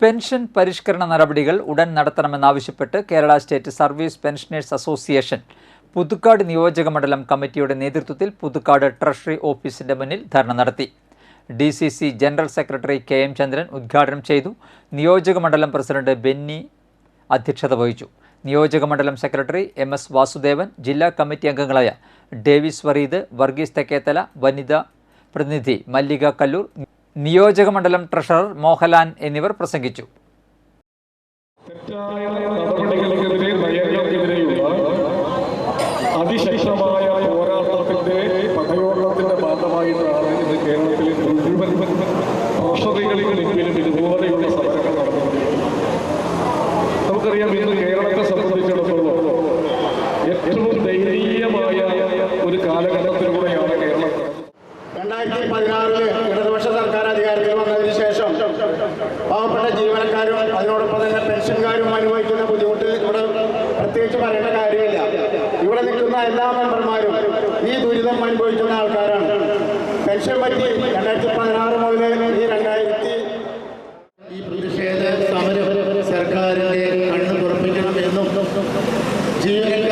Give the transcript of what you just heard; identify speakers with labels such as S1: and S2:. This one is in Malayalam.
S1: പെൻഷൻ പരിഷ്കരണ നടപടികൾ ഉടൻ നടത്തണമെന്നാവശ്യപ്പെട്ട് Kerala state service pensioners association Puthukkad നിയോജക മണ്ഡലം കമ്മിറ്റിയുടെ നേതൃത്വത്തിൽ പുതുക്കാട് ട്രഷറി ഓഫീസിന്റെ മുന്നിൽ ധർണ നടത്തി. D C C general secretary K M Chandran ഉദ്ഘാടനം ചെയ്തു. നിയോജക മണ്ഡലം പ്രസിഡന്റ് ബെന്നി അധ്യക്ഷത വഹിച്ചു. നിയോജക മണ്ഡലം സെക്രട്ടറി എം എസ് വാസുദേവൻ ജില്ലാ കമ്മിറ്റി അംഗങ്ങളായ ഡേവിസ് വറീദ് വർഗീസ് തെക്കേത്തല വനിതാ പ്രതിനിധി മല്ലിക കല്ലൂർ നിയോജക മണ്ഡലം ട്രഷറർ മോഹൻലാൽ എന്നിവർ പ്രസംഗിച്ചു.
S2: അതിശക്തമായ പോരാട്ടത്തിന്റെ പടയോട്ടത്തിന്റെ ഭാഗമായിട്ടാണ് ഇന്ന് കേരളത്തിലെ മുഴുവൻ ട്രഷറികളിലെങ്കിലും ഇതുപോലെയുള്ള സമരങ്ങൾ നടന്നുകൊണ്ടിരിക്കുന്നത്. നമുക്കറിയാം ഇന്ന് കേരളത്തെ സംബന്ധിച്ചിടത്തോളം ഏറ്റവും ദയനീയമായ ഒരു കാലഘട്ടത്തിലൂടെയാണ് കേരളം.
S3: രണ്ടായിരത്തി പതിനാറിൽ അതിനോടൊപ്പം തന്നെ പെൻഷൻകാരും അനുഭവിക്കുന്ന ബുദ്ധിമുട്ട് ഇവിടെ പ്രത്യേകിച്ച് പറയേണ്ട കാര്യമില്ല. ഇവിടെ നിൽക്കുന്ന എല്ലാ മെമ്പർമാരും ഈ ദുരിതം അനുഭവിക്കുന്ന ആൾക്കാരാണ്. പെൻഷൻ പറ്റി രണ്ടായിരത്തി പതിനാറ് മുതൽ ഈ രണ്ടായിരത്തി
S4: ഈ പ്രതിഷേധ സമരം സർക്കാരിന്റെ കണ്ണു തുറപ്പിക്കണമെന്നും ജീവനക്കാർ